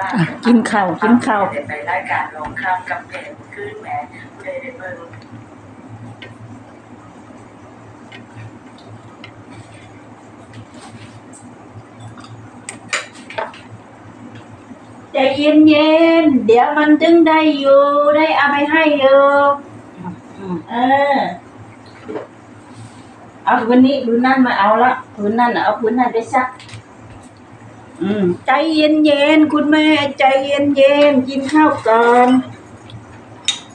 อะกินข้าวกินข้าวเดี๋ยวไปรายการลองข้ามกำแพงขึ้นแหมเลยได้เบิ่งใจเย็นเย็นๆเดี๋ยวมันถึงได้อยู่ ได้เอาไปให้อยู่เออ เอาพื้นนี้พื้นนั่นมาเอาละพื้นนั่นน่ะเอาพื้นนั่นไปซัก อืมใจเย็นเย็นคุณแม่ ใจเย็นเย็นกินข้าวก่อน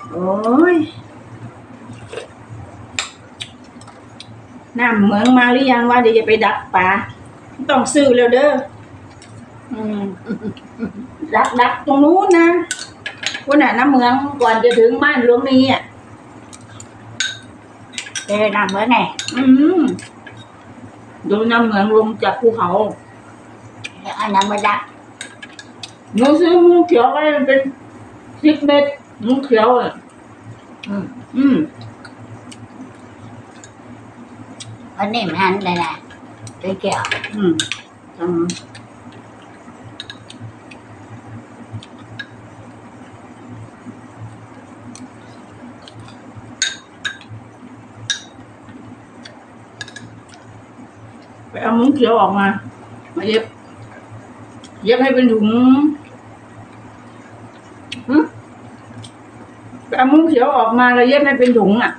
โอ้ยน้ำเหมืองมาหรือยังว่าเดี๋ยวจะไปดักปลาต้องซื้อแล้วเด้ออืมดักดักตรงนู้นนะวันน่ะน้ำเหมืองก่อนจะถึงบ้านหลวงนี้อะเอ้น้ำเมื่อไงอืมดูน้ำเหมืองลงจากภูเขา อันนั้นมาดักหนูซื้อมุ้งเขียวไว้มันเป็นสิบเมตรมุ้งเเย็บให้เป็นถุงเอามุ้งเขียวออกมาเราเย็บให้เป็นถุงอะ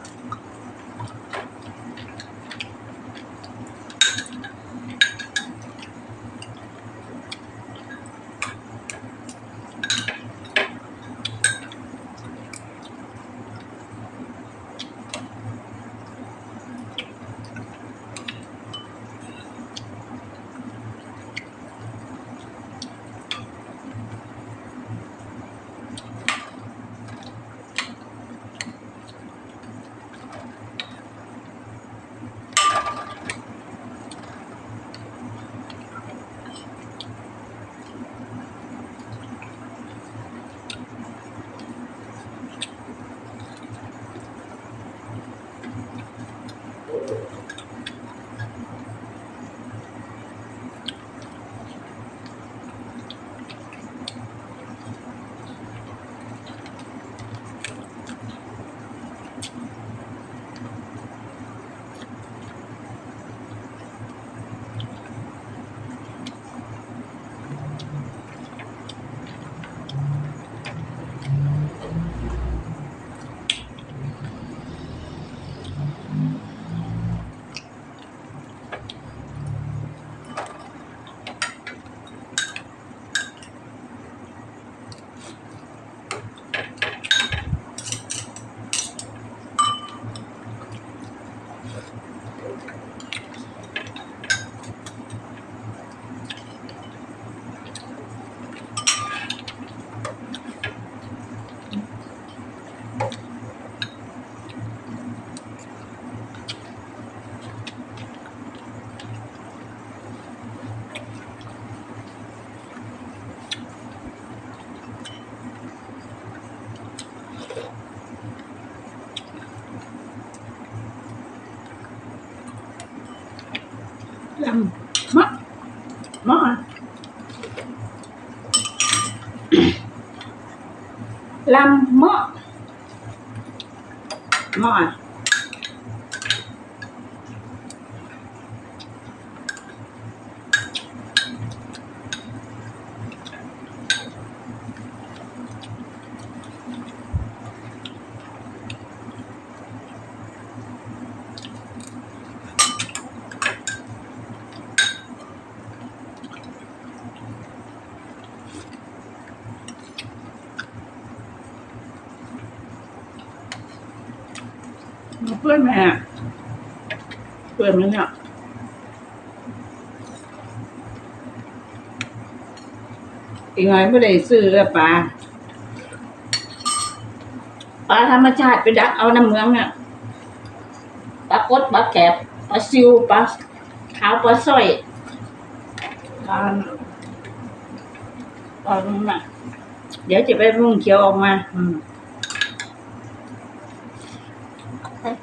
ลำมะมะอะ เพื่อนแม่เพื่อนมันเนี่ยอีกหน่อยไม่ได้ซื้อแล้วปลาปลาธรรมชาติไปดักเอาน้ำเมืองเนี่ยปลากดปลาแกบปลาซิวปลาขาวปลาสร้อยปลาปลาน่ะเดี๋ยวจะไปมุ่งเขียวออกมา อืม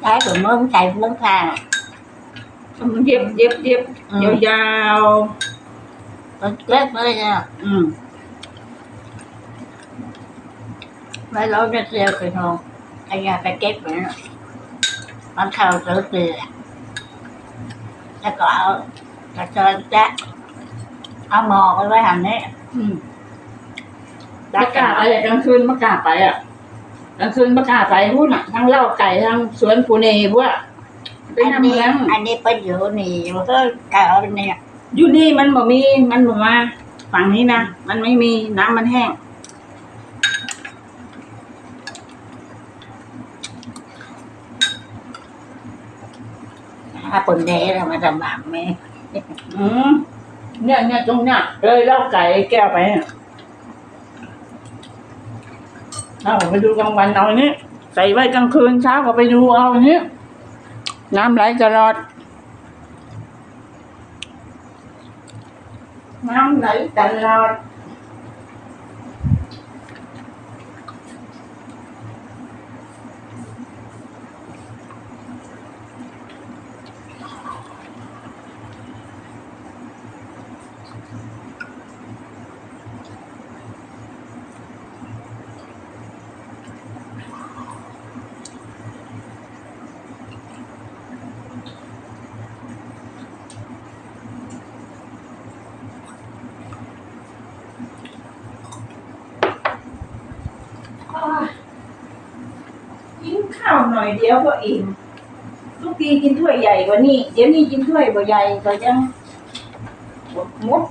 ใช้ตัวมือใส่เรื่องข้างเย็บเย็บเย็บอืมยาวตัวเล็กเลยเนี่ยๆอืมไม่รู้จะเสียกี่โมงไอ้ยาไปเก็บไว้น่ะมันเข้าซื้อเสือแล้วก็เอากระชอนแจ๊ะเอาหมอกไว้หันนี้อืมมากล้าไปอะกลางคืนมากล้าไปอะ กลางคืนมากล้าไปหุ้นอะทั้งเล่าไก่ทั้งสวนปูเนพวกเป็นอันน้ำนี้เมืองอันนี้เป็นอยู่นี่มันก็เก่าเนี่ยอยู่นี่มันบ่มีมันบ่มาฝั่งนี้นะมันไม่มีน้ำมันแห้งถ้าคนเด้เรามาลำบากไหม อืมเนี่ยเนี่ยตรงเนี้ยเลยเล่าไก่แก้วไปเนี่ย เอาไปดูกลางวันเอาเนี้ใส่ไว้กลางคืนเช้าก็ไปดูเอาเนนี้น้ำไหลตลอด น้ำไหลตลอด กินข้าว หน่อยเดียวก็อิ่มทุกทีกินถ้วยใหญ่กว่านี้เดี๋ยวนี้กินถ้วยบ่ใหญ่ก็ยังหมด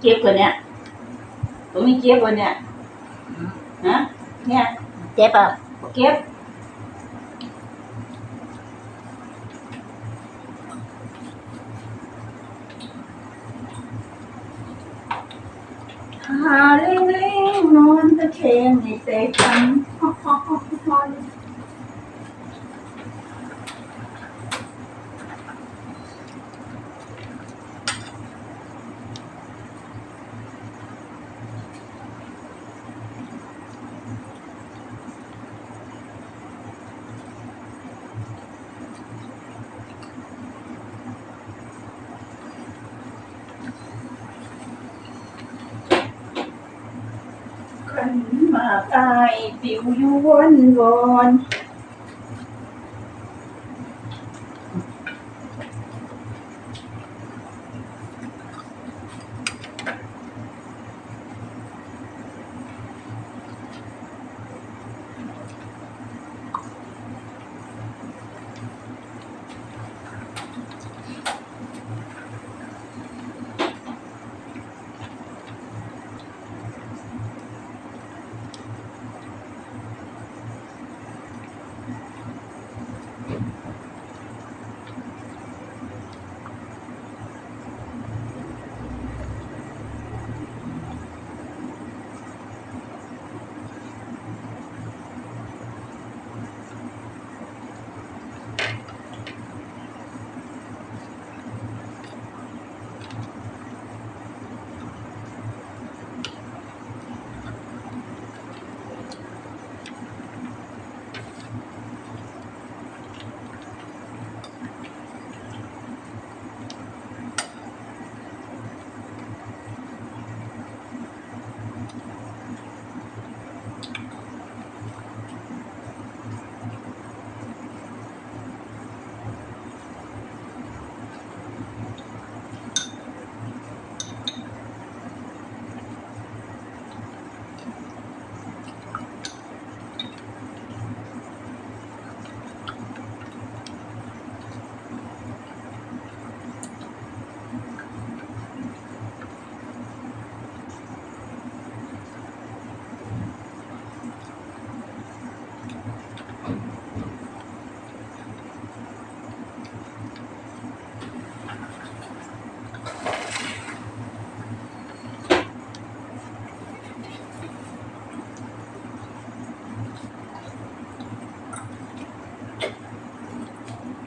เจี๊ยบกว่าเนี้ยตรงนี้เจี๊ยบกว่าเนี้ยนะเนี่ยเจ็บอะเก็บหาเล่งเล่งนอนตะเคงในเตะกันฮอกฮอกฮอกฮอ กันมากตายปิวอยู่วนวอน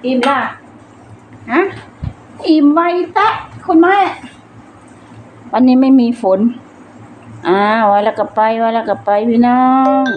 อิ่มละฮะอิ่มไวแตะคุณแม่วันนี้ไม่มีฝน อ้าวไว้แล้วก็ไปไว้แล้วก็ไปพี่น้อง